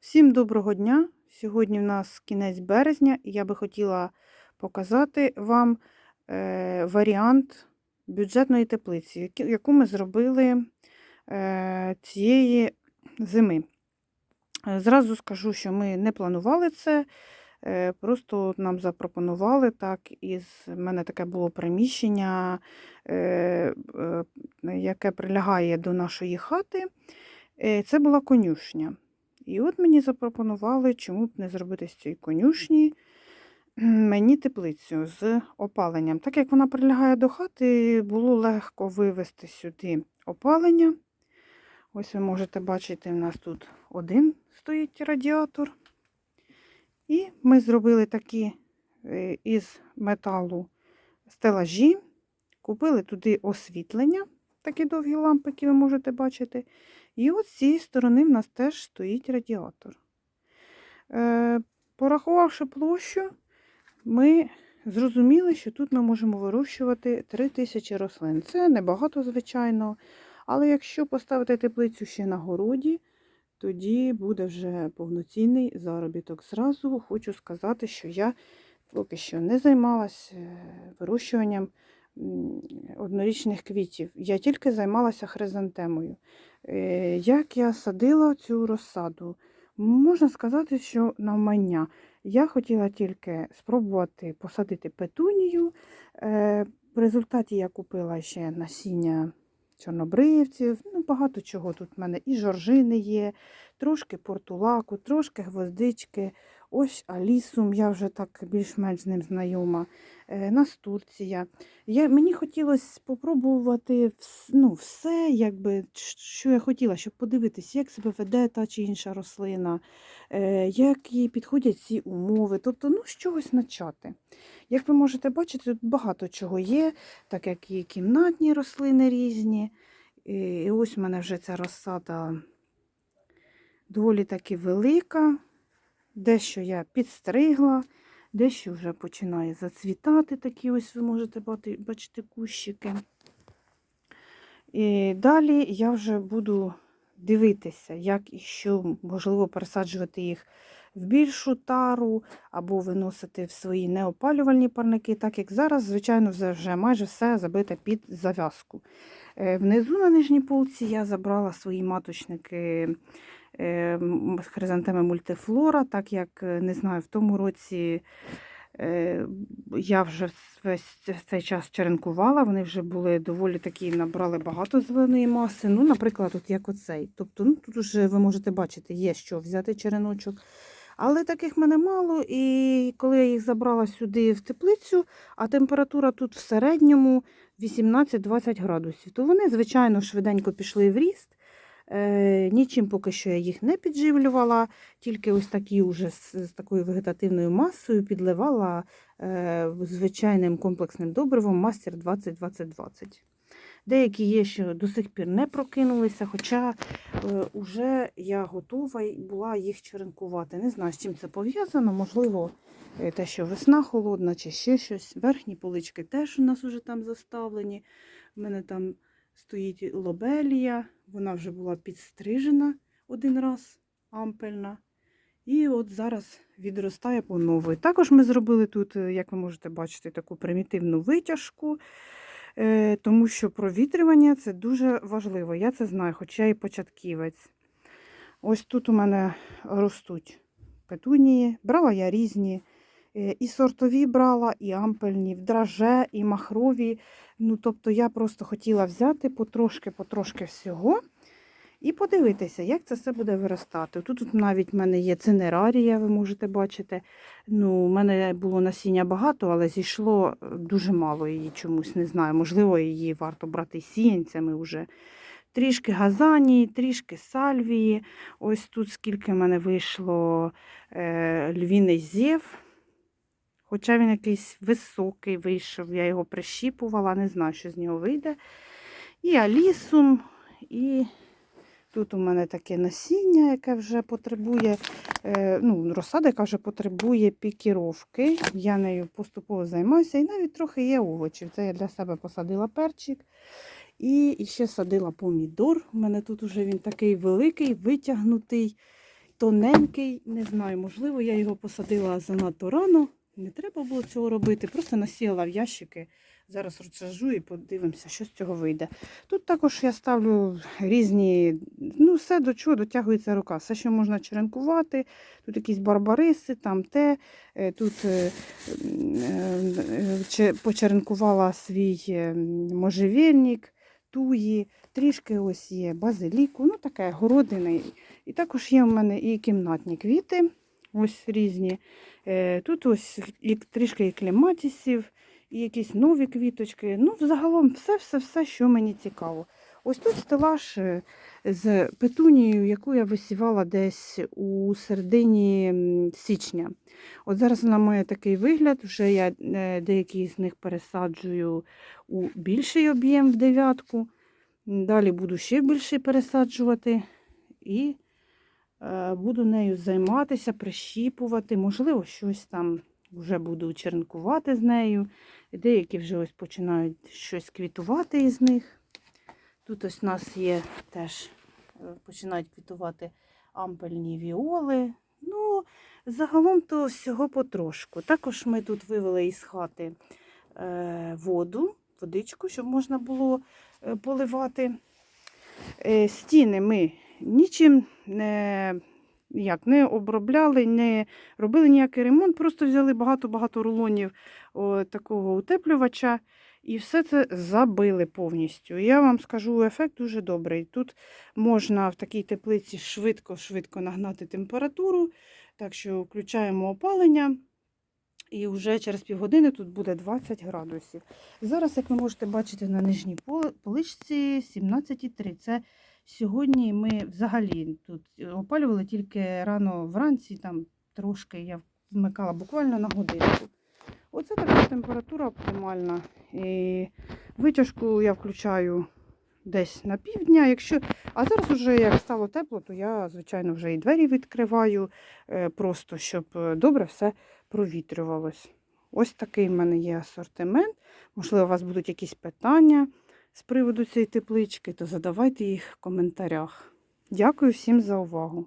Всім доброго дня! Сьогодні в нас кінець березня, і я би хотіла показати вам е, варіант бюджетної теплиці, яку ми зробили е, цієї зими. Е, Зразу скажу, що ми не планували це, просто нам запропонували так. Із в мене таке було приміщення, яке прилягає до нашої хати. Це була конюшня. І от мені запропонували, чому б не зробити з цієї конюшні мені теплицю з опаленням. Так як вона прилягає до хати, було легко вивезти сюди опалення. Ось ви можете бачити, у нас тут один стоїть радіатор. І ми зробили такі е, із металу стелажі, купили туди освітлення, такі довгі лампи, які ви можете бачити. І от з цієї сторони в нас теж стоїть радіатор. Е, порахувавши площу, ми зрозуміли, що тут ми можемо вирощувати 3000 рослин. Це небагато, звичайно. Але якщо поставити теплицю ще на городі, тоді буде вже повноцінний заробіток. Зразу хочу сказати, що я поки що не займалася вирощуванням м, однорічних квітів. Я тільки займалася хризантемою. Е, Як я садила цю розсаду? Можна сказати, що навмання. Я хотіла тільки спробувати посадити петунію. Е, В результаті я купила ще насіння чорнобривців, ну, багато чого тут в мене. І жоржини є, трошки портулаку, трошки гвоздички. Ось алісум, я вже так більш-менш з ним знайома. Е, Настурція. Я, мені хотілося спробувати ну, все, якби, що я хотіла, щоб подивитися, як себе веде та чи інша рослина, е, як їй підходять ці умови. Тобто, ну, з чогось почати. Як ви можете бачити, тут багато чого є, так як і кімнатні рослини різні. І ось в мене вже ця розсада доволі таки велика. Дещо я підстригла, дещо вже починає зацвітати, такі ось ви можете бачити кущики. І далі я вже буду дивитися, як і що, можливо, пересаджувати їх в більшу тару або виносити в свої неопалювальні парники, так як зараз, звичайно, вже- майже все забите під зав'язку. Е, Внизу на нижній полці я забрала свої маточники хризантеми мультифлора, так як е, не знаю, в тому році е, я вже весь цей час черенкувала, вони вже були доволі такі, набрали багато зеленої маси. Ну, наприклад, от як оцей. Тобто, ну, тут вже ви можете бачити, є що взяти череночок. Але таких мене мало, і коли я їх забрала сюди в теплицю, а температура тут в середньому 18-20 градусів, то вони, звичайно, швиденько пішли в ріст. Е, нічим поки що я їх не підживлювала, тільки ось такі вже з, такою вегетативною масою підливала е, звичайним комплексним добривом мастер 20-20-20. Деякі є, що до сих пір не прокинулися, хоча е, уже я готова була їх черенкувати. Не знаю, з чим це пов'язано. Можливо, е, те, що весна холодна, чи ще щось. Верхні полички теж у нас уже там заставлені. У мене там стоїть лобелія, вона вже була підстрижена один раз, ампельна. І от зараз відростає по нової. Також ми зробили тут, е, як ви можете бачити, таку примітивну витяжку, е, тому що провітрювання це дуже важливо. Я це знаю, хоча я і початківець. Ось тут у мене ростуть петунії. Брала я різні. Е, І сортові брала, і ампельні, в драже, і махрові. Ну, тобто я просто хотіла взяти потрошки-потрошки всього і подивитися, як це все буде виростати. Тут, тут навіть в мене є цинерарія, ви можете бачити. Ну, у мене було насіння багато, але зійшло е, дуже мало її чомусь, не знаю. Можливо, її варто брати сіянцями вже. Трішки газанії, трішки сальвії. Ось тут скільки в мене вийшло е, львіний зєв. Хоча він якийсь високий вийшов, я його прищіпувала, не знаю, що з нього вийде. І алісум, і тут у мене таке насіння, яке вже потребує, е, ну, розсада, яка вже потребує пікіровки. Я нею поступово займаюся. І навіть трохи є овочів. Це я для себе посадила перчик. І ще садила помідор. У мене тут уже він такий великий, витягнутий. тоненький, не знаю, можливо, я його посадила занадто рано. Не треба було цього робити. Просто насіяла в ящики. Зараз розсаджу і подивимося, що з цього вийде. Тут також я ставлю різні, ну, все до чого дотягується рука. Все, що можна черенкувати. Тут якісь барбариси, там те. Е, Тут е, е, почеренкувала свій можжевельник, туї, трішки ось є базиліку, ну таке городини. І також є в мене і кімнатні квіти, ось різні. Е, Тут ось трішки і клематісів, і якісь нові квіточки. Ну, взагалом, все-все-все, що мені цікаво. Ось тут стелаж е, з петунією, яку я висівала десь у середині січня. От зараз вона має такий вигляд, вже я е, деякі з них пересаджую у більший об'єм в дев'ятку. Далі буду ще більше пересаджувати і буду нею займатися, прищіпувати. Можливо, щось там вже буду черенкувати з нею. Деякі вже ось починають щось квітувати із них. Тут ось у нас є теж е, починають квітувати ампельні віоли. Ну, загалом то всього потрошку. Також ми тут вивели із хати е, воду, водичку, щоб можна було е, поливати. Е, Стіни ми нічим не, як, не обробляли, не робили ніякий ремонт, просто взяли багато-багато рулонів о, такого утеплювача і все це забили повністю. Я вам скажу, ефект дуже добрий. Тут можна в такій теплиці швидко-швидко нагнати температуру, так що включаємо опалення. І вже через півгодини тут буде 20 градусів. Зараз, як ви можете бачити на нижній поличці 17,3. Це сьогодні ми взагалі тут опалювали тільки рано вранці, там трошки я вмикала буквально на годинку. Оце така температура оптимальна. І витяжку я включаю десь на півдня. Якщо... А зараз вже як стало тепло, то я, звичайно, вже і двері відкриваю, е, просто щоб е, добре все провітрювалось. Ось такий в мене є асортимент. Можливо, у вас будуть якісь питання з приводу цієї теплички, то задавайте їх в коментарях. Дякую всім за увагу.